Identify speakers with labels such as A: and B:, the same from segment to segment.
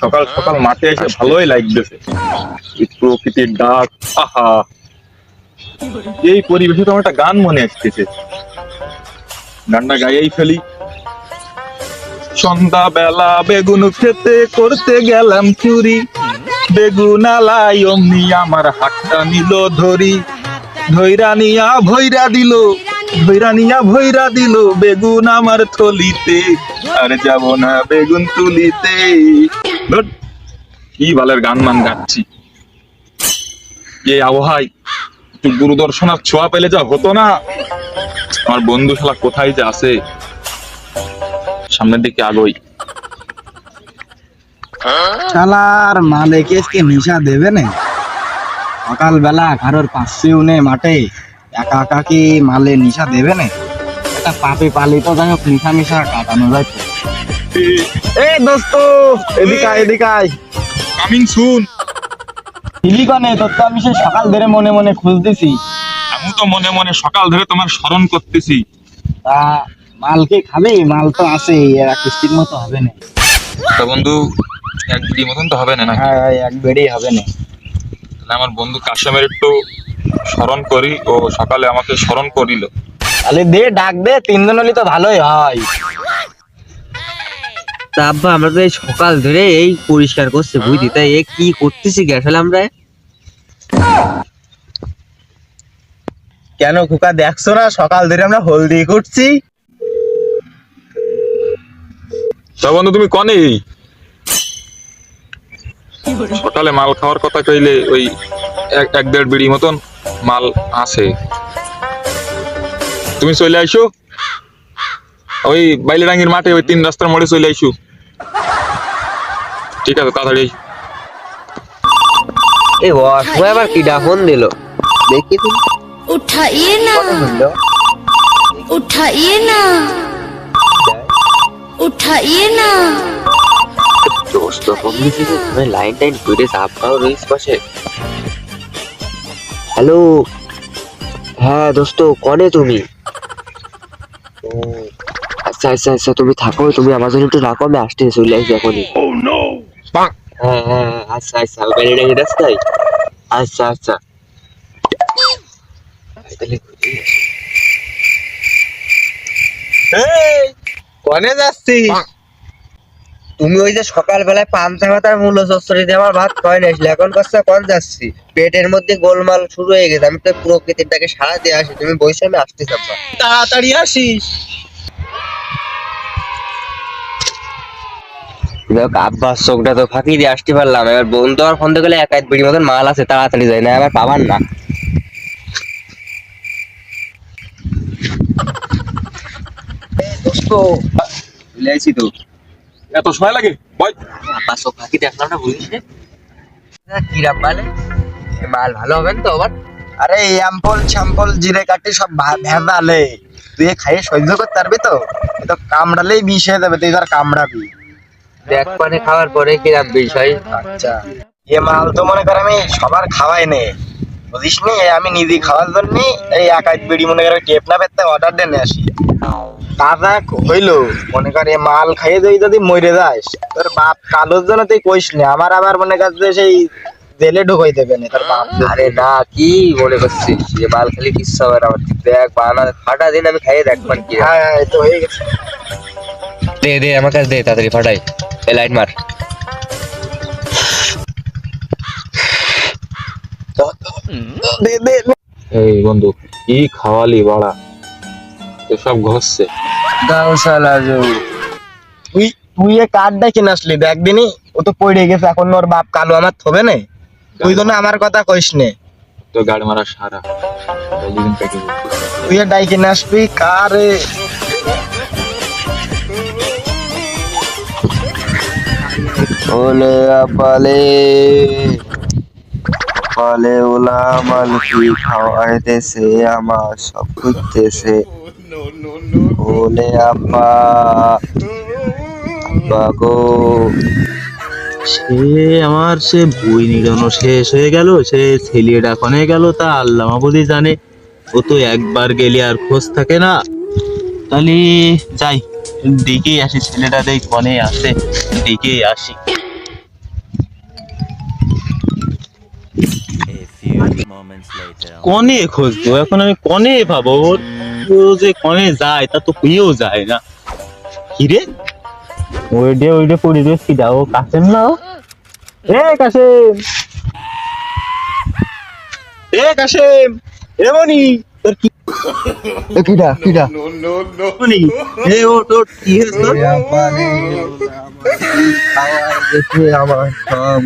A: সকাল সকাল মাঠে এসে ভালোই লাগতেছে। প্রকৃতির ডাক আহা। এই পরিবেশে তো আমার একটা গান মনে আসতেছে। গানটা গাইয়েই ফেলি। সন্ধ্যা বেলা বেগুন খেতে করতে গেলাম চুরি। বেগুন আলাই অমনি আমার হাতটা নিল ধরি। ধৈরা নিয়া ভৈরা দিল। ভৈরা নিয়া ভৈরা দিল বেগুন আমার থলিতে। আর যাব না বেগুন তুলিতে। ধুর, কি বালের গান মান গাচ্ছি। এই আবহাওয়ায় একটু গুরুদর্শনার ছোঁয়া পেলে যা হতো না। আমার বন্ধু শালা কোথায় যে আছে? সামনের দিকে আগোই।
B: শালার মালিক আজকে নিশা দেবে না। সকালবেলা কারোর পাশে উনে মাঠে। একা একা কি মালে নিশা দেবে না? একটা পাপে পালিত যাই হোক নিশা নিশা কাটানো যায় তো। এই দোস্ত এদিকে আয়, এদিকে আয়।
A: কামিং সুন
B: তোর তো আমি সেই সকাল ধরে মনে মনে খুঁজতেছি।
A: আমি তো মনে মনে সকাল ধরে তোমার স্মরণ করতেছি।
B: তা মাল কি খাবি? মাল তো আছে এরা কিস্তির মতো হবে না।
A: তা বন্ধু এক দিদি মতন তো হবে না নাকি?
B: হ্যাঁ এক বেড়েই হবে না।
A: তাহলে আমার বন্ধু কাশেমের একটু স্মরণ করি ও সকালে আমাকে স্মরণ করিল।
B: তাহলে দে ডাক দে তিনজন হলে তো ভালোই হয়।
C: তা আব্বা আমরা তো এই সকাল ধরে এই পরিষ্কার করছে বুঝলি? তাই এ কি করতেছি কি আসলে আমরা?
B: কেন খোকা দেখছ না? সকাল ধরে আমরা হলদি করছি।
A: তা বন্ধু তুমি কনে সকালে মাল খাওয়ার কথা কইলে ওই এক এক দেড় বিড়ি মতন মাল আছে। তুমি চলে আইসো। ওই বাইলেডাঙ্গির মাঠে ওই তিন রাস্তার মোড়ে চলে আইসু। ঠিক আছে তাড়াতাড়ি
C: এ ওয়াশরুম আবার কি ডাকন দিল? দেখি তুমি
D: উঠাইয়ে না। উঠাইয়ে না। উঠাইয়ে না।
C: দোস্ত তুমি লাইন টাইন করে সাফ করো রইস পাশে। হ্যালো? হ্যাঁ দোস্ত কনে তুমি? আচ্ছা আচ্ছা আচ্ছা তুমি থাকো তুমি আমার জন্য একটু রাখো আমি আসতে চলে আসি এখনই। হ্যাঁ হ্যাঁ হ্যাঁ, আচ্ছা আচ্ছা গাড়ি ডাকি রাস্তায় আচ্ছা আচ্ছা। তাহলে
B: কনে যাচ্ছি
C: তুমি ওই যে সকালবেলায় পান্তা ভাতার মূল্য চচ্চড়ি দিয়ে আমার ভাত খাওয়াই নিয়েছিলে এখন কষ্ট কন যাচ্ছি। পেটের মধ্যে গোলমাল শুরু হয়ে গেছে। আমি তো প্রকৃতিরটাকে সারা দিয়ে আসি। তুমি বসে আমি আসতে চাপা
B: তাড়াতাড়ি আসিস।
C: দেখ আব্বাস চোখটা তো ফাঁকি দিয়ে আসতে পারলাম। এবার বন্ধু আর ফোন গেলে এক এক বিড়ি মতন মাল আছে তাড়াতাড়ি যায় না আবার পাবার না। তো।
A: এত সময় লাগে? বল।
C: আব্বাস ফাঁকি দেখলাম না বুঝিস কি রাম মাল ভালো হবে না তো আবার?
B: আরে অ্যাম্পল ছ্যাম্পল জিরে কাটি সব ভেজালে। তুই খাইয়ে সহ্য করতে পারবি তো? তো কামড়ালেই বিষ হয়ে যাবে তুই ধর কামড়াবি।
C: দেখ পানে খাওয়ার পরে কি রাম বিষয়
B: আচ্ছা। এ মাল তো মনে কর আমি সবার খাওয়াই নে। বুঝিস নি? আমি নিজে খাওয়ার জন্য এই এক এক বিড়ি মনে করে টেপ না পেতে অর্ডার দেন আসি। তাজা হইল। মনে কর মাল খাইয়ে যদি যদি মরে যাস তোর বাপ কালোর জন্য তুই কইস না আমার আবার মনে কর যে সেই জেলে ঢুকাই দেবে না তোর বাপ।
C: আরে না কি মনে করছিস? যে মাল খালি কিচ্ছু হবে না। আমার দেখ বানা ফাটা দিন আমি খাইয়ে দেখ মান কি
B: হ্যাঁ। হ্যাঁ, তো হয়ে গেছে।
C: দে দে আমার কাছে দে তাড়াতাড়ি ফাটাই। লাইট মার।
B: দে দে।
A: এই বন্ধু কি খাওয়ালি বাড়া? এসব ঘষছে।
B: দাও শালা জো তুই তুই এ কার্ডটা কিনে আসলি দেখ দিনই ও তো পড়ে গেছে এখন ওর বাপ কালো আমার থবে না। তুই তো না আমার কথা কইস নে।
A: তো গাড়ি মারা সারা।
B: তুই ডাই কিনে আসবি কারে? ওলে আপালে। পালে ওলা মালকি খাওয়াইতেছে, আমার সব করতেছে ওলে আপা আপা গো।
E: সে আমার, সে বই নিড়ানো শেষ হয়ে গেল, সে ছেলেটা কনে গেল, তা আল্লাহ মাবুদি জানে। ও তো একবার গেলে আর খোঁজ থাকে না। তাহলে যাই দেখে আসি, ছেলেটা দেখ কনে আসে দেখে আসি। কনে খুঁজবো এখন আমি কনে পাবো ও যে কনে যায় তা তো হয়েও যায় না কিরে ওইডে ওইডে পড়ি রয়েছি দা ও কাসেম না ও? এ কাসেম এ কাসেম এমনি তোর কি
C: এ কিডা কিডা
E: মনি এ ও তোর কি হয়েছে তোর?
C: আমার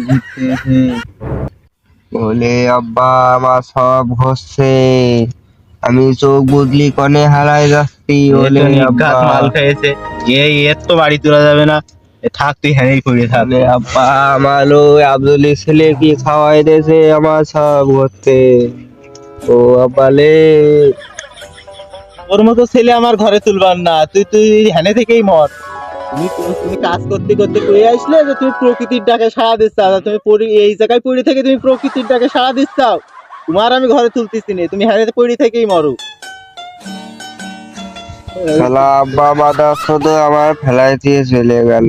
C: ঘুরতেছে বলে আব্বা আমার সব ঘষছে আমি চোখ বুদলি কনে হারাই যাচ্ছি
E: এ
C: বলে
E: মাল খেয়েছে এই এর তো বাড়ি তোলা যাবে না। এ থাক তুই হ্যাঁ করে থাক।
C: আব্বা আমার ওই আব্দুলের ছেলে কি খাওয়াই দিয়েছে আমার সব ঘুরতে ও আব্বা লে
E: তোর মতো ছেলে আমার ঘরে তুলবার না। তুই তুই হ্যানে থেকেই মর। তুমি তুমি কাজ করতে করতে কই আসলে যে তুমি প্রকৃতির ডাকে সাড়া দিচ্ছ। তুমি এই জায়গায় পড়ে থেকে তুমি প্রকৃতির ডাকে সাড়া দিচ্ছ। তোমার আমি ঘরে তুলতেছি না। তুমি হ্যাঁ পড়ে থেকেই মরো।
C: শালা আব্বা মাদার শুধু আমার ফেলাই দিয়ে চলে গেল।